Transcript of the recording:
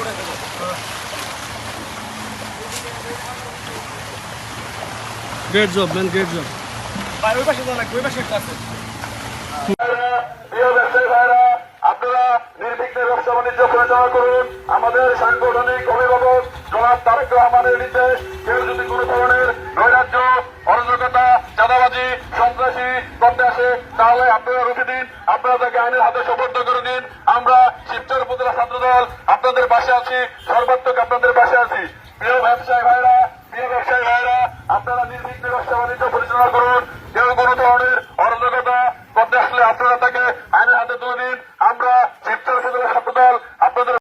উঠে দেবো। Great job man great job ভাই ওই পাশে যান ওই পাশে একটা আছে। নির্বিঘ্নে ব্যবসা বাণিজ্য পরিচালনা করুন। আমাদের সাংগঠনিক অভিভাবক জনাব তারেক রহমানের নির্দেশ। কেউ যদি কোনো ধরনের নৈরাজ্য, অরাজকতা, চাঁদাবাজি, সন্ত্রাসী করতে আসে, তাহলে আপনারা রুখে দিন। আপনারা তাকে আইনের হাতে সবর্ধ করে দিন। আমরা শিবচর উপজেলা ছাত্র দল আপনাদের পাশে আছি। সর্বাত্মক আপনাদের পাশে আছি। প্রিয় ব্যবসায়ী ভাইরা, প্রিয় ব্যবসায়ী ভাইরা, আপনারা নির্বিঘ্নে ব্যবসা বাণিজ্য পরিচালনা করুন। কেউ কোনো ধরনের অরাজকতা করতে আসলে আপনারা তাকে